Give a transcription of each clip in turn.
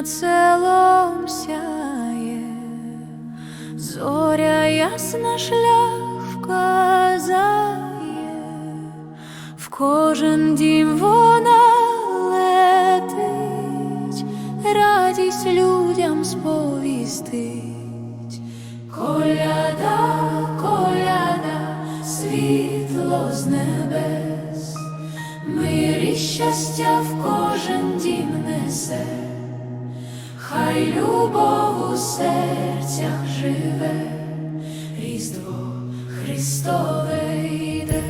Над селом сяє, зоря ясна шлях вказає, в кожен дім вона летить, радість людям сповістить. Коляда, коляда, світло з небес, мир і щастя в кожен дім несе, хай любов у серцях живе, Різдво Христове йде,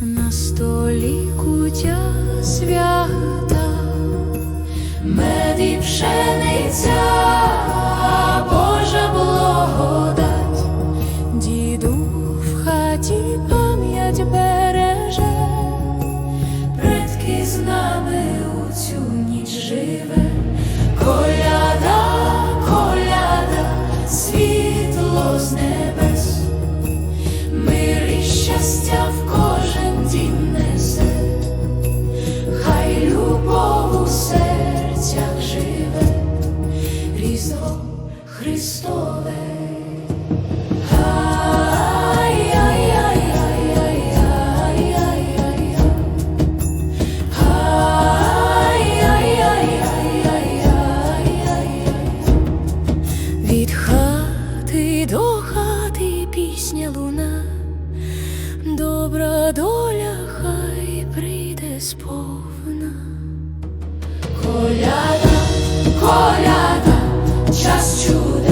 на столі кутя свята, мед і пшениця, в кожен несе. Хай любов у живе, Різдво Христове. Сповна. Коляда, коляда, час чудес,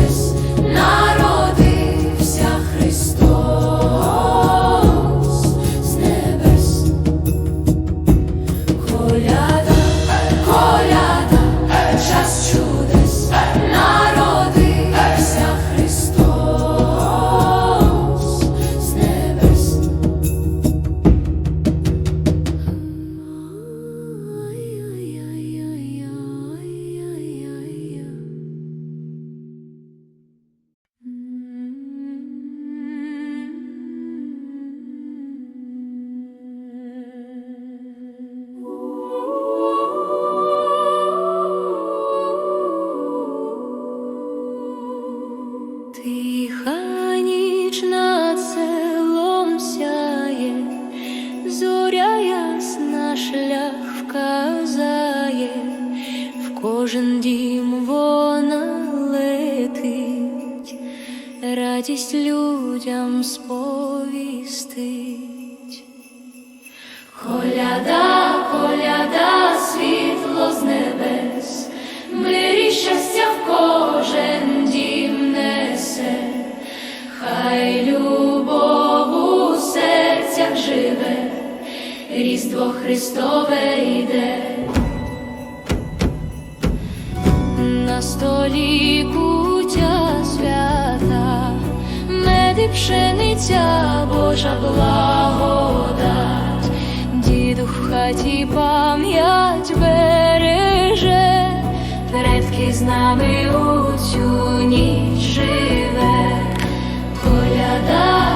радість людям сповістить. Коляда, коляда, світло з небес, мир і щастя в кожен дім несе, хай любов у серцях живе, Різдво Христове йде. На столі пшениця, Божа благодать, діду в хаті пам'ять береже, предки з нами у цю ніч живе, коляда,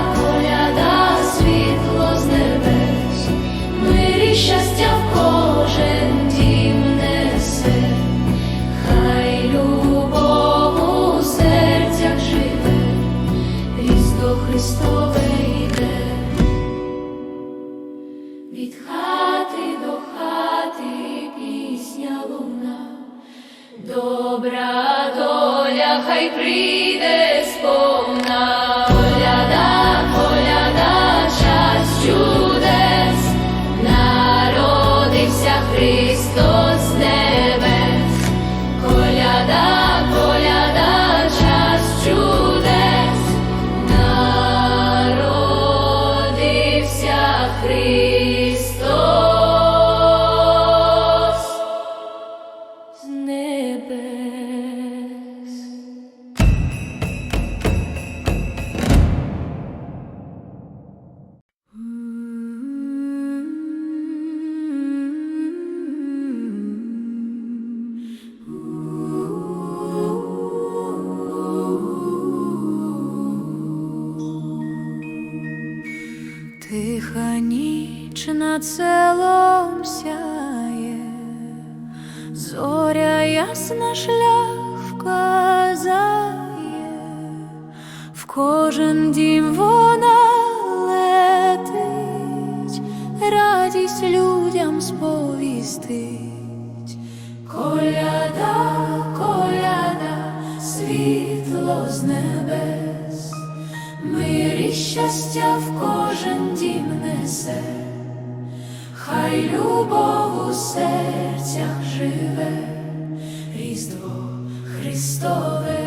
добра доля хай прийде сповна. Коляда, коляда, час чудес, народився Христос небес. Коляда, коляда, чудес, народився Христос над селом сяє, зоря ясна шлях вказає, в кожен дім вона летить, радість людям сповістить, коляда, коляда, світло з небес. Мир і щастя в кожен дім несе хай любов у серцях живе, різдво Христове.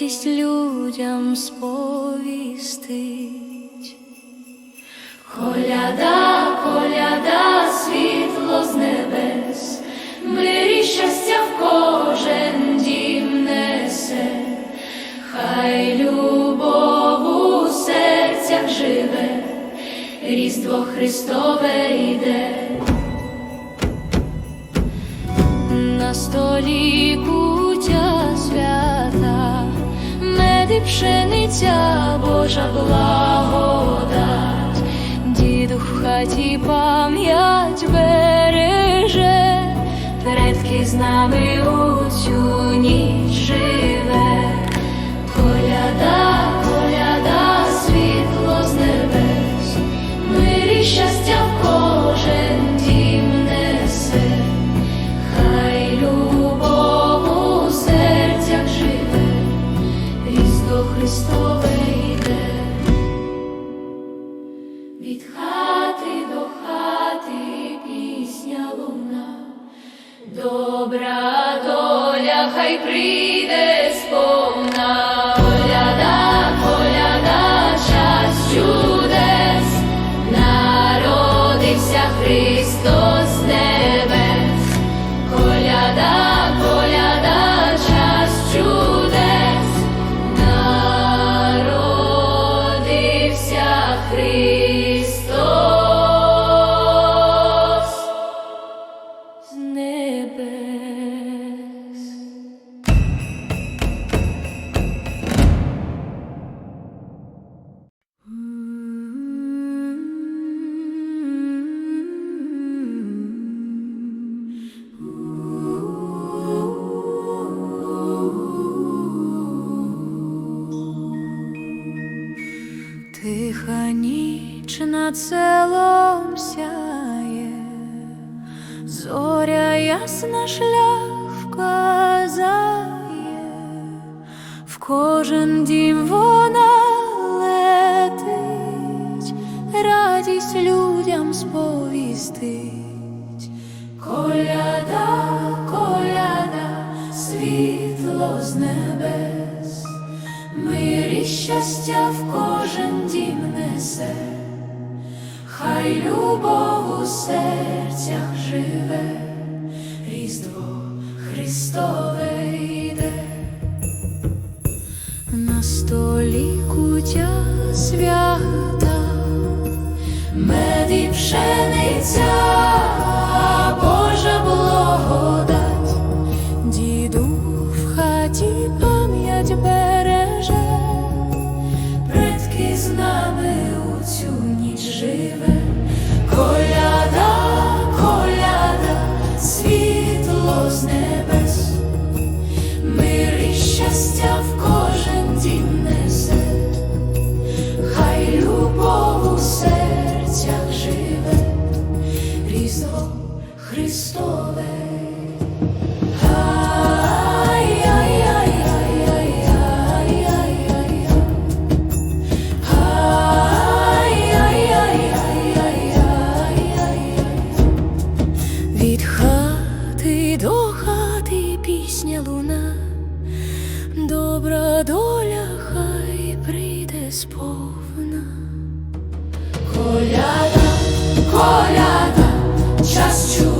радість людям сповістить, коляда, коляда, світло з небес, мирі щастя в кожен дім несе, хай любов у серцях живе, різдво Христове йде. пшениця Божа благодать, діду в хаті пам'ять береже, предки з нами у цю ніч. be ніч целом сяє, зоря ясна шлях вказає, в кожен дім вона летить, радість людям сповістить, коляда, коляда, світло з небес. Мир і щастя в кожен дім несе хай любов у серцях живе, Різдво Христове йде. На столі кутя свята, мед і пшениця, Христове. Від хати до хати пісня луна, добра доля хай прийде сповна. Коляда, коляда, час чує.